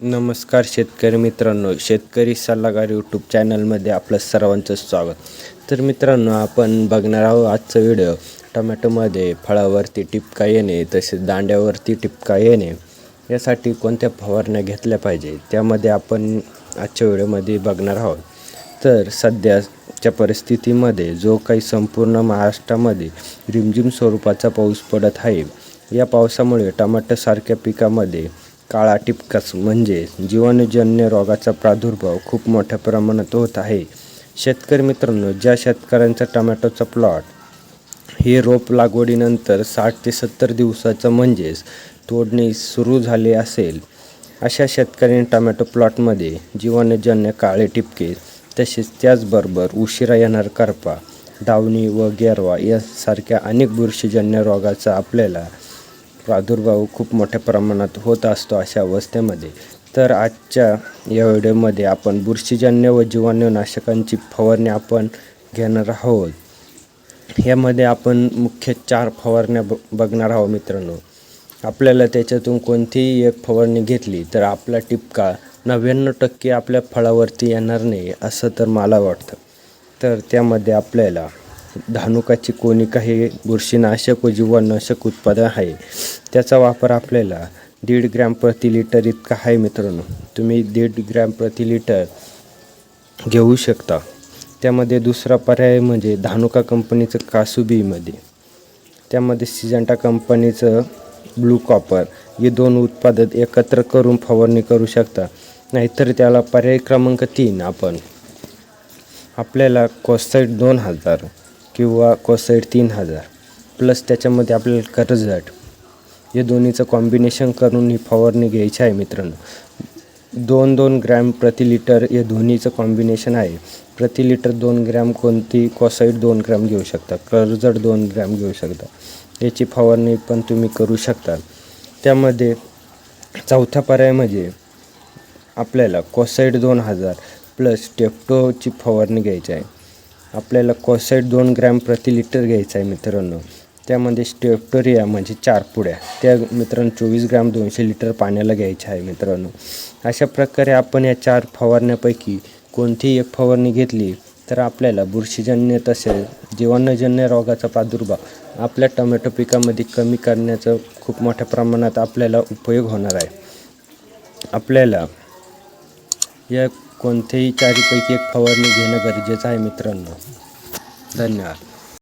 नमस्कार शेतकरी मित्रांनो शेतकरी सल्लागार यूट्यूब चॅनलमध्ये आपलं सर्वांचं स्वागत. तर मित्रांनो आपण बघणार आहोत आजचा व्हिडिओ टोमॅटोमध्ये फळावरती टिपका येणे तसेच दांड्यावरती टिपका येणे यासाठी कोणत्या फवारण्या घेतल्या पाहिजे त्यामध्ये आपण आजच्या व्हिडिओमध्ये बघणार आहोत. तर सध्याच्या परिस्थितीमध्ये जो काही संपूर्ण महाराष्ट्रामध्ये रिमझिम स्वरूपाचा पाऊस पडत आहे या पावसामुळे टमाटरसारख्या पिकामध्ये काळा टिपकाच म्हणजे जीवाणूजन्य रोगाचा प्रादुर्भाव खूप मोठ्या प्रमाणात होत आहे. शेतकरी मित्रांनो ज्या शेतकऱ्यांचा टमॅटोचा प्लॉट हे रोप लागवडीनंतर साठ ते सत्तर दिवसाचं म्हणजेच तोडणी सुरू झाली असेल अशा शेतकऱ्यांनी टमॅटो प्लॉटमध्ये जीवाणूजन्य काळे टिपके तसेच त्याचबरोबर उशिरा येणार करपा डावणी व गेरवा यासारख्या अनेक बुरशीजन्य रोगाचा आपल्याला प्रादुर्भाव खूप मोठ्या प्रमाणात होत असतो अशा अवस्थेमध्ये. तर आजच्या या व्हिडिओमध्ये आपण बुरशीजन्य व जीवाणूनाशकांची फवारणी आपण घेणार आहोत. यामध्ये आपण मुख्य चार फवारण्या ब बघणार आहोत मित्रांनो. आपल्याला त्याच्यातून कोणतीही एक फवारणी घेतली तर आपला टिपका नव्याण्णव टक्के आपल्या फळावरती येणार नाही असं तर मला वाटतं. तर त्यामध्ये आपल्याला धानुकाची कोणी काही बुरशीनाशक व जीवाणूनाशक उत्पादन आहे त्याचा वापर आपल्याला दीड ग्रॅम प्रति लिटर इतका आहे मित्रांनो. तुम्ही दीड ग्रॅम प्रति लिटर घेऊ शकता. त्यामध्ये दुसरा पर्याय म्हणजे धानुका कंपनीचं कासुबीमध्ये त्यामध्ये सिजंटा कंपनीचं ब्लू कॉपर. हे दोन उत्पादन एकत्र करून फवारणी करू शकता. नाहीतर त्याला पर्याय क्रमांक तीन आपण आपल्याला कोसाईट दोन हजार किंवा कोसाईट तीन हजार. प्लस त्याच्यामध्ये आपल्याला कर्जट हे दोन्हीचं कॉम्बिनेशन करून ही फवारणी घ्यायची आहे मित्रांनो. दोन दोन ग्रॅम प्रति लिटर हे दोन्हीचं कॉम्बिनेशन आहे. प्रति लिटर दोन ग्रॅम कोणती? कॉसाईड दोन ग्रॅम घेऊ शकता. कर्जट दोन ग्रॅम घेऊ शकता. याची फवारणी पण तुम्ही करू शकता. त्यामध्ये चौथा पर्याय म्हणजे आपल्याला कॉसाईड दोन हजार प्लस टेप्टोची फवारणी घ्यायची आहे. आपल्याला कॉसाईड दोन ग्रॅम प्रति लिटर घ्यायचं आहे मित्रांनो. त्यामध्ये स्टेप्टोरिया म्हणजे चार पुड्या. त्या मित्रांनो चोवीस ग्रॅम दोनशे लिटर पाण्याला घ्यायच्या आहे मित्रांनो. अशा प्रकारे आपण या चार फवारण्यापैकी कोणतीही एक फवारणी घेतली तर आपल्याला बुरशीजन्य तसेच जीवाणूजन्य रोगाचा प्रादुर्भाव आपल्या टोमॅटो पिकामध्ये कमी करण्याचं खूप मोठ्या प्रमाणात आपल्याला उपयोग होणार आहे. आपल्याला या कोणत्याही चारीपैकी एक फवारणी घेणं गरजेचं आहे मित्रांनो. धन्यवाद.